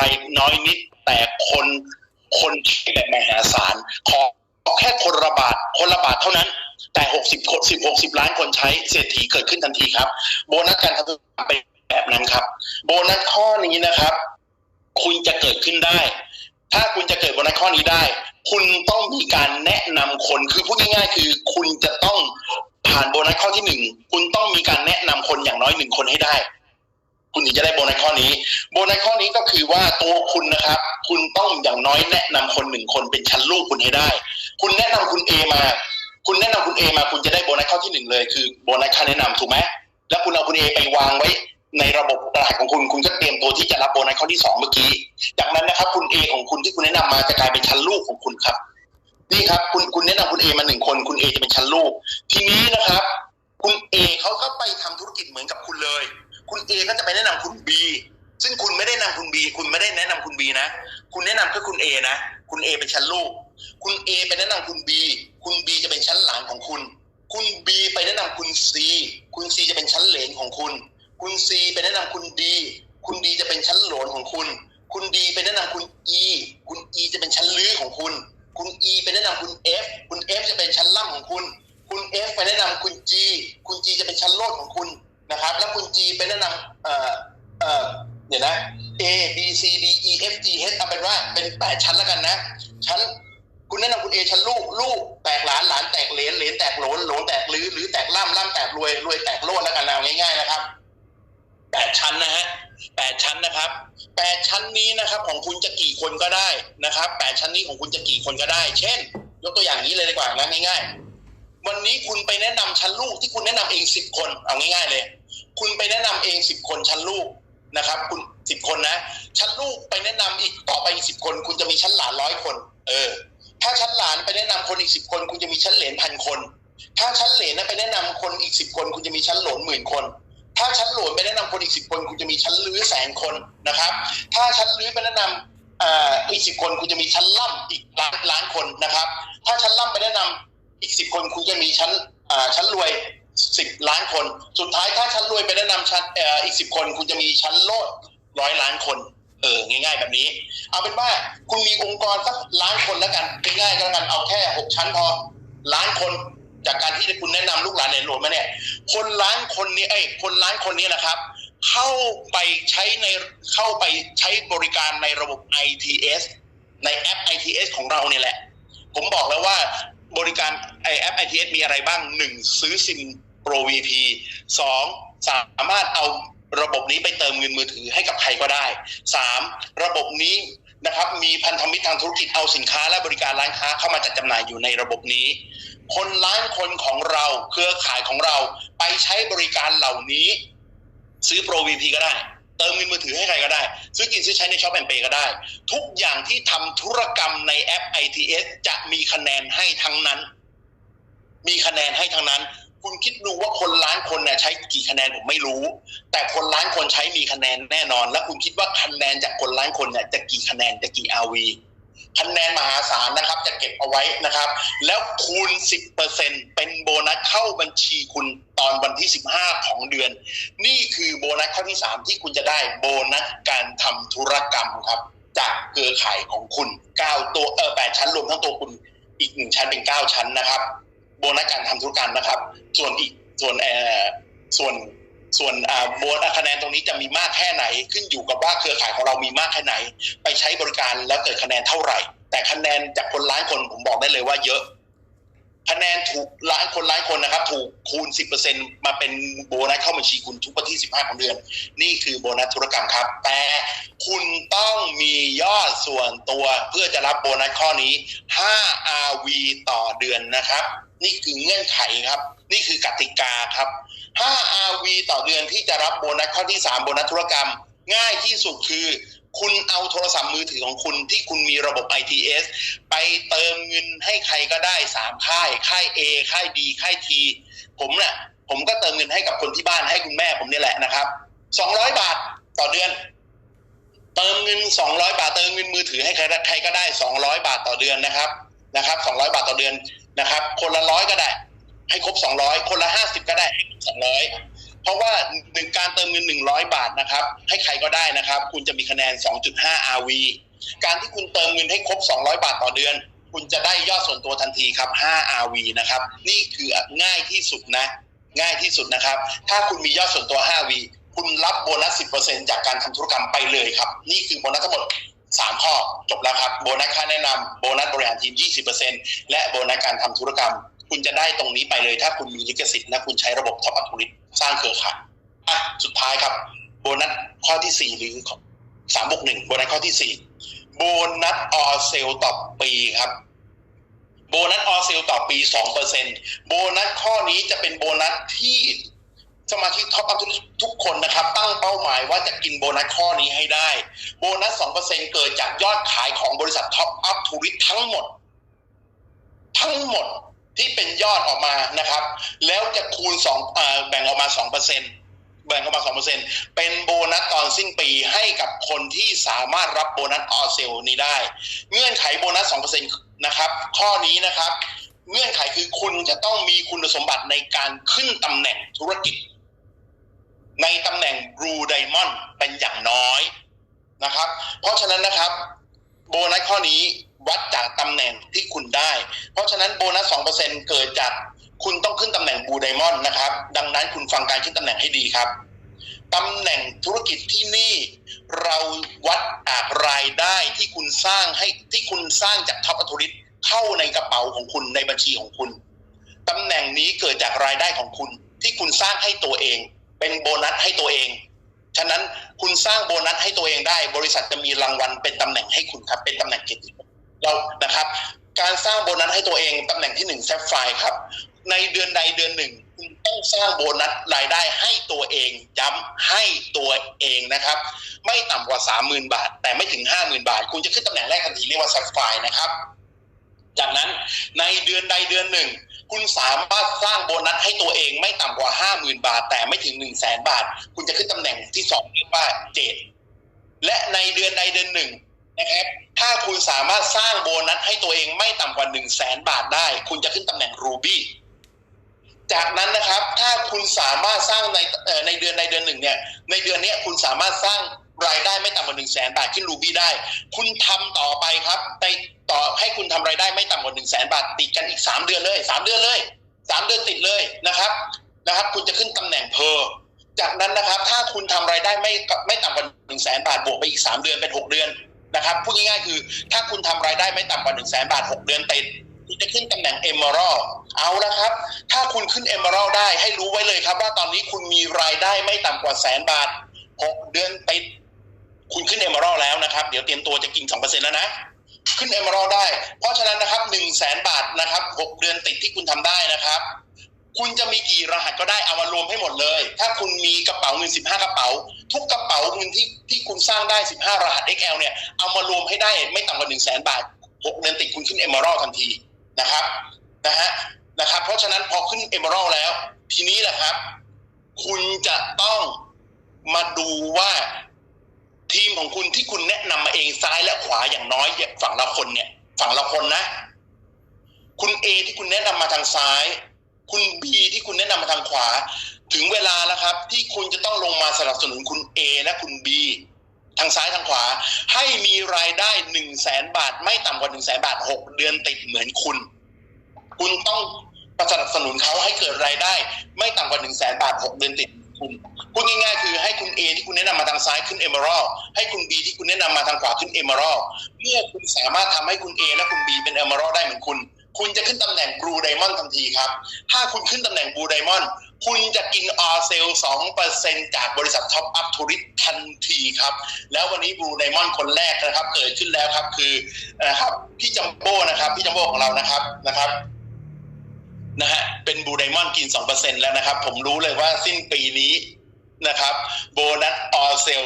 รน้อยนิด แต่คนคนใช้แบบมหาศาลขอแค่คนระบาดคนระบาดเท่านั้น แต่หกสิบสิบหกสิบล้านคนใช้เศรษฐีเกิดขึ้นทันทีครับ โบนัสการทำธุรกรรมเป็นแบบนั้นครับ โบนัสข้อนี้นะครับ คุณจะเกิดขึ้นได้ ถ้าคุณจะเกิดโบนัสข้อนี้ได้ คุณต้องมีการแนะนำคนคือพูดง่ายๆคือ คุณจะต้องผ่านโบนัสข้อที่หนึ่งคุณต้องมีการแนะนำคนอย่างน้อยหนึ่งคนให้ได้ คุณถึงจะได้โบนัสข้อนี้ โบนัสข้อนี้ก็คือว่าตัวคุณนะครับ คุณต้องอย่างน้อยแนะนำคนหนึ่งคนเป็นชั้นลูกคุณให้ได้ คุณแนะนำคุณเอมา คุณแนะนำคุณเอมาคุณจะได้โบนัสข้อที่หนึ่งเลย คือโบนัสค่าแนะนำถูกไหมแล้วคุณเอาคุณเอไปวางไว้ในระบบตลาดของคุณคุณก็เตรียมตัวที่จะรับโบนัสข้อที่สองเมื่อกี้จากนั้นนะครับ คุณเอของคุณที่คุณแนะนำมาจะกลายเป็นชั้นลูกของคุณครับ นี่ครับ คุณคุณแนะนำคุณเอมาหนึ่งคนคุณเอจะเป็นชั้นลูก ทีนี้นะครับ คุณเอเขาก็ไปทำธุรกิจเหมือนกับคุณเลย คุณเอก็จะไปแนะนำคุณบีซึ่งคุณไม่ได้นำคุณบีคุณไม่ได้แนะนำคุณบีนะ คุณแนะนำแค่คุณเอนะ คุณเอเป็นชั้นลูก คุณเอไปแนะนำคุณบีคุณบีจะเป็นชั้นหลานของคุณ คุณบีไปแนะนำคุณซีคุณซีจะเป็นชั้นเหลนของคุณ คุณซีไปแนะนำคุณดีคุณดีจะเป็นชั้นหลนของคุณ คุณดีไปแนะนำคุณอีคุณอีจะเป็นชั้นลื้อของคุณ คุณอีไปแนะนำคุณเอฟคุณเอฟจะเป็นชั้นล่ำของคุณ คุณเอฟไปแนะนำคุณจีคุณจีจะเป็นชั้นโลดของคุณ นะครับ แล้วคุณจีไปแนะนำเอ่อเอ่อเดี๋ยวนะ A B C D E F G H เอาเป็นว่าเป็นแปดชั้นแล้วกันนะ ชั้นคุณแนะนำคุณเอชั้นลูกลูกแตกหลานหลานแตกเหลนเหลนแตกโหลนโหลนแตกลื้อหรือแตกล่ำล่ำแตกรวยรวยแตกโลดแล้วกันเอาง่าย ๆนะครับแปดชั้นนะฮะแปดชั้นนะครับแปดชั้นนี้นะครับของคุณจะกี่คนก็ได้นะครับแปดชั้นนี้ของคุณจะกี่คนก็ได้ เช่น ยกตัวอย่างนี้เลยดีกว่านะง่ายๆวันนี้คุณไปแนะนำชั้นลูกที่คุณแนะนำเองสิบคนเอาง่ายๆเลย คุณไปแนะนำเองสิบคนชั้นลูกนะครับ คุณสิบคนนะ ชั้นลูกไปแนะนำอีกต่อไปอีกสิบคน คุณจะมีชั้นหลานร้อยคน เออ ถ้าชั้นหลานไปแนะนำคนอีกสิบคน คุณจะมีชั้นเหลนพันคน ถ้าชั้นเหลนนะไปแนะนำคนอีกสิบคน คุณจะมีชั้นหลนหมื่นคน ถ้าชั้นหลนไปแนะนำคนอีกสิบคน คุณจะมีชั้นลื้อแสนคนนะครับ ถ้าชั้นลื้อไปแนะนำอ่าอีกสิบคนคุณจะมีชั้นล่ำอีกล้านล้านคนนะครับ ถ้าชั้นล่ำไปแนะนำอีกสิบคนคุณจะมีชั้นอ่าชั้นรวย สิบล้านคน สุดท้ายถ้าชั้นรวยไปแนะนำชั้นเอ่ออีกสิบคน คุณจะมีชั้นโลดร้อยล้านคนเออง่าย ๆ แบบนี้ เอาเป็นว่าคุณมีองค์กรสักล้านคนแล้วกันง่ายๆก็แล้วกันเอาแค่หกชั้นพอล้านคนจากการที่คุณแนะนำลูกหลานในหลวงมาเนี่ย คนล้านคนนี้ไอ้คนล้านคนนี้นะครับ เข้าไปใช้ในเข้าไปใช้บริการในระบบ ITS ในแอป ITS ของเราเนี่ยแหละ ผมบอกแล้วว่าบริการไอแอป ITS มีอะไรบ้างหนึ่งซื้อซิม Pro VP สองสามารถเอาระบบนี้ไปเติมเงินมือถือให้กับใครก็ได้สามระบบนี้นะครับมีพันธมิตรทางธุรกิจเอาสินค้าและบริการร้านค้าเข้ามาจัดจำหน่ายอยู่ในระบบนี้ คนล้านคนของเราเครือข่ายของเราไปใช้บริการเหล่านี้ ซื้อ Pro VP ก็ได้ เติมเงินมือถือให้ใครก็ได้ ซื้อกินซื้อใช้ในช็อปแอนเปก็ได้ ทุกอย่างที่ทำธุรกรรมในแอป ITS จะมีคะแนนให้ทั้งนั้น มีคะแนนให้ทั้งนั้น คุณคิดดูว่าคนล้านคนเนี่ยใช้กี่คะแนนผมไม่รู้ แต่คนล้านคนใช้มีคะแนนแน่นอน แล้วคุณคิดว่าคะแนนจากคนล้านคนเนี่ยจะกี่คะแนนจะกี่ RV คะแนนมหาศาลนะครับ จะเก็บเอาไว้นะครับ แล้วคูณ 10%เป็นโบนัสเข้าบัญชีคุณตอนวันที่ 15 ของเดือน นี่คือโบนัสข้อที่ 3 ที่คุณจะได้โบนัสการทำธุรกรรมครับ จากเครือข่ายของคุณ 9 ตัวเออ8ชั้นรวมทั้งตัวคุณอีกหนึ่งชั้นเป็น 9 ชั้นนะครับ โบนัสการทำธุรกรรมนะครับ ส่วนอีกส่วนเอ่อส่วนส่วนอ่าโบนัสคะแนนตรงนี้จะมีมากแค่ไหน ขึ้นอยู่กับว่าเครือข่ายของเรามีมากแค่ไหน ไปใช้บริการแล้วเกิดคะแนนเท่าไหร่ แต่คะแนนจากคนล้านคนผมบอกได้เลยว่าเยอะคะแนนถูกล้านคนล้านคนนะครับ ถูกคูณ 10%มาเป็นโบนัสเข้าบัญชีคุณทุกวันที่ 15 ของเดือน นี่คือโบนัสธุรกรรมครับ แต่คุณ ยอดส่วนตัวเพื่อจะรับโบนัสข้อนี้ 5 RV ต่อเดือนนะครับ นี่คือเงื่อนไขครับ นี่คือกติกาครับ 5 RV ต่อเดือนที่จะรับโบนัสข้อที่ 3 โบนัสธุรกรรม ง่ายที่สุดคือ คุณเอาโทรศัพท์มือถือของคุณที่คุณมีระบบ ITS ไปเติมเงินให้ใครก็ได้ 3 ค่าย ค่าย A ค่าย B ค่าย T ผมเนี่ยผมก็เติมเงินให้กับคนที่บ้านให้คุณแม่ผมนี่แหละนะครับ 200 บาทต่อเดือน เติมเงิน 200 บาทเติมเงินมือถือให้ใครใครก็ได้ 200 บาทต่อเดือนนะครับนะครับ 200 บาทต่อเดือนนะครับ คนละร้อยก็ได้ ให้ครบ 200 คนละ 50 ก็ได้ให้ครบ200 เพราะว่าหนึ่งการเติมเงิน 100 บาทนะครับ ให้ใครก็ได้นะครับ คุณจะมีคะแนน 2.5 RV การที่คุณเติมเงินให้ครบ 200 บาทต่อเดือน คุณจะได้ยอดส่วนตัวทันทีครับ 5 RV นะครับ นี่คือง่ายที่สุดนะ ง่ายที่สุดนะครับ ถ้าคุณมียอดส่วนตัว 5V คุณรับโบนัส 10%จากการทำธุรกรรมไปเลยครับ นี่คือโบนัสทั้งหมด 3 ข้อจบแล้วครับ โบนัสค่าแนะนำโบนัสบริหารทีม 20%และโบนัสการทำธุรกรรม คุณจะได้ตรงนี้ไปเลย ถ้าคุณมีลิขสิทธิ์และคุณใช้ระบบท็อปอัพธุริตสร้างเครือข่ายอะสุดท้ายครับ โบนัสข้อที่ 4 หรือ3บวก1โบนัสข้อที่ 4 โบนัสออเซลต่อปีครับโบนัสออเซลต่อปี 2%โบนัสข้อนี้จะเป็นโบนัสที่ สมาชิกท็อปอัพทุกคนนะครับ ตั้งเป้าหมายว่าจะกินโบนัสข้อนี้ให้ได้ โบนัส 2%เกิดจากยอดขายของบริษัทท็อปอัพทูริสทั้งหมด ทั้งหมดที่เป็นยอดออกมานะครับ แล้วจะคูณ2อ่าแบ่งออกมา 2%แบ่งออกมา2%เป็นโบนัสตอนสิ้นปีให้กับคนที่สามารถรับโบนัสออเซลนี้ได้ เงื่อนไขโบนัส2%นะครับ ข้อนี้นะครับ เงื่อนไขคือคุณจะต้องมีคุณสมบัติในการขึ้นตำแหน่งธุรกิจ ในตำแหน่ง Blue Diamond เป็นอย่างน้อยนะครับ เพราะฉะนั้นนะครับโบนัสข้อนี้วัดจากตำแหน่งที่คุณได้ เพราะฉะนั้นโบนัส2%เกิดจากคุณต้องขึ้นตำแหน่ง Blue Diamond นะครับ ดังนั้นคุณฟังการขึ้นตำแหน่งให้ดีครับตำแหน่งธุรกิจที่นี่เราวัดจากรายได้ที่คุณสร้างให้ที่คุณสร้างจากท็อปอัธุริตเข้าในกระเป๋าของคุณในบัญชีของคุณตำแหน่งนี้เกิดจากรายได้ของคุณที่คุณสร้างให้ตัวเอง เป็นโบนัสให้ตัวเอง ฉะนั้นคุณสร้างโบนัสให้ตัวเองได้ บริษัทจะมีรางวัลเป็นตำแหน่งให้คุณครับ เป็นตำแหน่งเกียรติเรานะครับ การสร้างโบนัสให้ตัวเองตำแหน่งที่หนึ่งแซฟไฟครับ ในเดือนใดเดือนหนึ่ง คุณต้องสร้างโบนัสรายได้ให้ตัวเองย้ำให้ตัวเองนะครับ ไม่ต่ำกว่าสามหมื่นบาท แต่ไม่ถึงห้าหมื่นบาท คุณจะขึ้นตำแหน่งแรกทันทีเรียกว่าแซฟไฟนะครับ จากนั้นในเดือนใดเดือนหนึ่ง คุณสามารถสร้างโบนัสให้ตัวเองไม่ต่ำกว่าห้าหมื่นบาท แต่ไม่ถึงหนึ่งแสนบาท คุณจะขึ้นตำแหน่งที่สองเรียกว่าเจดและในเดือนใดเดือนหนึ่งนะครับถ้าคุณสามารถสร้างโบนัสให้ตัวเองไม่ต่ำกว่าหนึ่งแสนบาทได้ คุณจะขึ้นตำแหน่งรูบี้จากนั้นนะครับ ถ้าคุณสามารถสร้างในในเดือนในเดือนหนึ่งเนี่ยในเดือนนี้คุณสามารถสร้าง รายได้ไม่ต่ำกว่าหนึ่งแสนบาทขึ้นรูบี้ได้ คุณทำต่อไปครับในต่อให้คุณทำรายได้ไม่ต่ำกว่าหนึ่งแสนบาทติดกันอีกสามเดือนเลยสามเดือนเลยสามเดือนติดเลยนะครับนะครับ คุณจะขึ้นตำแหน่งเพอจากนั้นนะครับ ถ้าคุณทำรายได้ไม่ไม่ต่ำกว่าหนึ่งแสนบาทบวกไปอีกสามเดือนเป็นหกเดือนนะครับพูดง่ายๆคือ ถ้าคุณทำรายได้ไม่ต่ำกว่าหนึ่งแสนบาทหกเดือนติดคุณจะขึ้นตำแหน่งเอมเมอรัลเอาละครับ ถ้าคุณขึ้นเอมเมอรัลได้ให้รู้ไว้เลยครับ ว่าตอนนี้คุณมีรายได้ไม่ต่ำกว่าแสนบาทหกเดือนติด คุณขึ้นเอมมอรัลแล้วนะครับ เดี๋ยวเตรียมตัวจะกินสองเปอร์เซ็นแล้วนะ ขึ้นเอมมอรัลได้ เพราะฉะนั้นนะครับหนึ่งแสนบาทนะครับหกเดือนติดที่คุณทำได้นะครับ คุณจะมีกี่รหัสก็ได้เอามารวมให้หมดเลย ถ้าคุณมีกระเป๋าเงินสิบห้ากระเป๋า ทุกกระเป๋าเงินที่ที่คุณสร้างได้สิบห้ารหัส XL เนี่ยเอามารวมให้ได้ไม่ต่ำกว่าหนึ่งแสนบาทหกเดือนติดคุณขึ้นเอมมอรัลทันทีนะครับนะฮะนะครับเพราะฉะนั้นพอขึ้นเอมมอรัลแล้ว ทีนี้แหละครับ คุณจะต้องมาดูว่า ทีมของคุณที่คุณแนะนำมาเองซ้ายและขวาอย่างน้อยฝั่งละคนเนี่ย ฝั่งละคนนะ คุณ A ที่คุณแนะนำมาทางซ้าย คุณ B ที่คุณแนะนำมาทางขวา ถึงเวลาแล้วครับ ที่คุณจะต้องลงมาสนับสนุนคุณ A และคุณ B ทางซ้ายทางขวา ให้มีรายได้หนึ่งแสนบาท ไม่ต่ำกว่าหนึ่งแสนบาทหกเดือนติดเหมือนคุณ คุณต้องสนับสนุนเขาให้เกิดรายได้ ไม่ต่ำกว่าหนึ่งแสนบาทหกเดือนติด คุณพูดง่ายๆ คือให้คุณ A ที่คุณแนะนำมาทางซ้ายขึ้นเอเมอรัลให้คุณ B ที่คุณแนะนำมาทางขวาขึ้นเอเมอรัลเมื่อคุณสามารถทำให้คุณ A และคุณ B เป็นเอเมอรัลได้เหมือนคุณ คุณจะขึ้นตำแหน่งบลูไดมอนด์ทันทีครับ ถ้าคุณขึ้นตำแหน่งบลูไดมอนด์คุณจะกินออเซลสองเปอร์เซ็นจากบริษัทท็อปอัพทูริสทันทีครับ แล้ววันนี้บลูไดมอนด์คนแรกนะครับเกิดขึ้นแล้วครับคือนะครับพี่จัมโบ้นะครับพี่จัมโบ้ของเรานะครับนะครับ นะฮะเป็นบูไดมอนด์กิน 2%แล้วนะครับ ผมรู้เลยว่าสิ้นปีนี้นะครับ โบนัสออเซล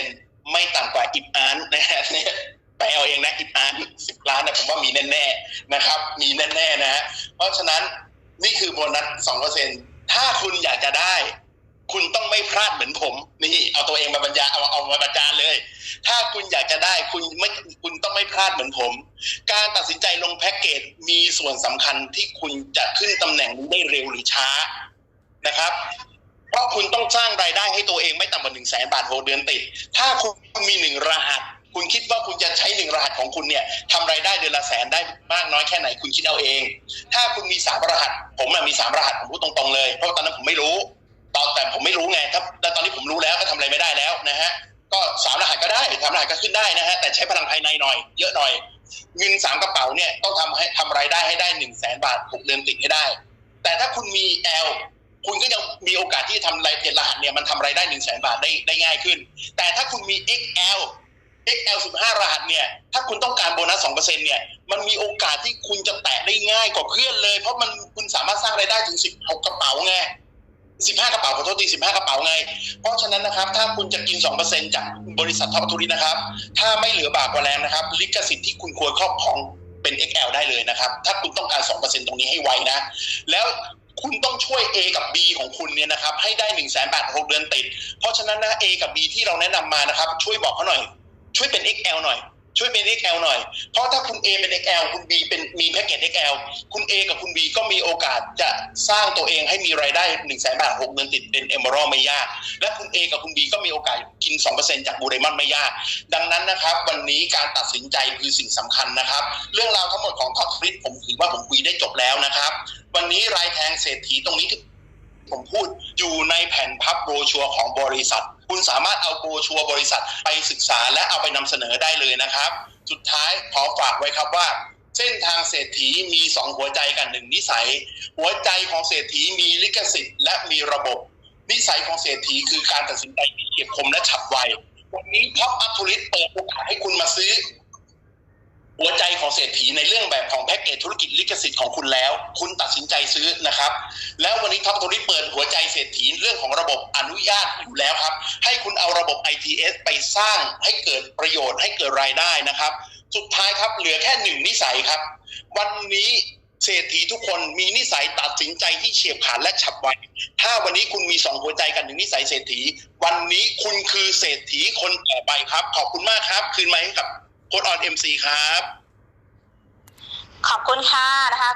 2%ไม่ต่ำกว่าอิบอานนะฮะเนี่ยไปเอาเองนะอิบอานสิบล้านนะผมว่ามีแน่ๆนะครับ มีแน่ๆนะฮะเพราะฉะนั้นนี่คือโบนัส 2%ถ้าคุณอยากจะได้ คุณต้องไม่พลาดเหมือนผม นี่เอาตัวเองมาบรรยายเอาเอามาบรรจารเลย ถ้าคุณอยากจะได้คุณไม่คุณต้องไม่พลาดเหมือนผม การตัดสินใจลงแพ็กเกจมีส่วนสำคัญที่คุณจะขึ้นตำแหน่งนี้ได้เร็วหรือช้านะครับ เพราะคุณต้องสร้างรายได้ให้ตัวเองไม่ต่ำกว่าหนึ่งแสนบาทหกเดือนติด ถ้าคุณมีหนึ่งรหัส คุณคิดว่าคุณจะใช้หนึ่งรหัสของคุณเนี่ยทำรายได้เดือนละแสนได้มากน้อยแค่ไหนคุณคิดเอาเอง ถ้าคุณมีสามรหัส ผมอะมีสามรหัสผมพูดตรงๆเลย เพราะตอนนั้นผมไม่รู้ ตอนแต่ผมไม่รู้ไงถ้าแต่ตอนนี้ผมรู้แล้วก็ทำอะไรไม่ได้แล้วนะฮะก็สามรหัสก็ได้สามรหัสก็ขึ้นได้นะฮะแต่ใช้พลังภายในหน่อย เยอะหน่อยเงินสามกระเป๋าเนี่ยต้องทำให้ทำรายได้ให้ได้หนึ่งแสนบาทหกเดือนติดให้ได้ แต่ถ้าคุณมี L คุณก็ยังมีโอกาสที่จะทำรายรหัสเนี่ยมันทำรายได้หนึ่งแสนบาทได้ได้ง่ายขึ้น แต่ถ้าคุณมี XL XL 15 รหัสเนี่ย ถ้าคุณต้องการโบนัส2%เนี่ย มันมีโอกาสที่คุณจะแตะได้ง่ายกว่าเพื่อนเลย เพราะมันคุณสามารถสร้างรายได้ถึง 16 กระเป๋าไง 15กระเป๋าขอโทษที15กระเป๋าไง เพราะฉะนั้นนะครับ ถ้าคุณจะกิน2%จากบริษัทท็อปทูรินะครับ ถ้าไม่เหลือบากกว่าแรงนะครับ ลิขสิทธิ์ที่คุณควรครอบครองเป็น XL ได้เลยนะครับ ถ้าคุณต้องการ2%ตรงนี้ให้ไวนะ แล้วคุณต้องช่วย A กับ B ของคุณเนี่ยนะครับ ให้ได้1นึ่งแสนบาท6เดือนติด เพราะฉะนั้นนะ A กับ B ที่เราแนะนำมานะครับ ช่วยบอกเขาหน่อย ช่วยเป็น XL หน่อย ช่วยเป็น XL หน่อย เพราะถ้าคุณ A เป็น XL คุณ B เป็นมีแพ็กเกจ XL คุณ A กับคุณ B ก็มีโอกาสจะสร้างตัวเองให้มีรายได้1นึ่งแสนบาท6เดือนติดเป็น Emerald ไม่ยาก และคุณ A กับคุณ B ก็มีโอกาสกิน 2%จากบูเรมอนไม่ยาก ดังนั้นนะครับ วันนี้การตัดสินใจคือสิ่งสำคัญนะครับ เรื่องราวทั้งหมดของท็อปฟริตผมถือว่าผมคุยได้จบแล้วนะครับ วันนี้รายแทงเศรษฐีตรงนี้ผมพูดอยู่ในแผ่นพับโบรชัวของบริษัท คุณสามารถเอาโบรชัวบริษัทไปศึกษาและเอาไปนำเสนอได้เลยนะครับ สุดท้ายขอฝากไว้ครับว่า เส้นทางเศรษฐีมีสองหัวใจกันหนึ่งนิสัย หัวใจของเศรษฐีมีลิขสิทธิ์และมีระบบ นิสัยของเศรษฐีคือการตัดสินใจที่เฉียบคมและฉับไววันนี้ท็อปอัพทูริสเปิดโอกาสให้คุณมาซื้อ หัวใจของเศรษฐีในเรื่องแบบของแพ็กเกจธุรกิจลิขสิทธิ์ของคุณแล้ว คุณตัดสินใจซื้อนะครับ แล้ววันนี้ท็อปทูริสเปิดหัวใจเศรษฐีเรื่องของระบบอนุญาตอยู่แล้วครับ ให้คุณเอาระบบ ITS ไปสร้างให้เกิดประโยชน์ให้เกิดรายได้นะครับ สุดท้ายครับเหลือแค่หนึ่งนิสัยครับ วันนี้เศรษฐีทุกคนมีนิสัยตัดสินใจที่เฉียบขาดและฉับไว ถ้าวันนี้คุณมีสองหัวใจกันหนึ่งนิสัยเศรษฐี วันนี้คุณคือเศรษฐีคนต่อไปครับ ขอบคุณมากครับ คืนมาให้กับ โคดออนเอ็มซีครับ ขอบคุณค่ะนะคะ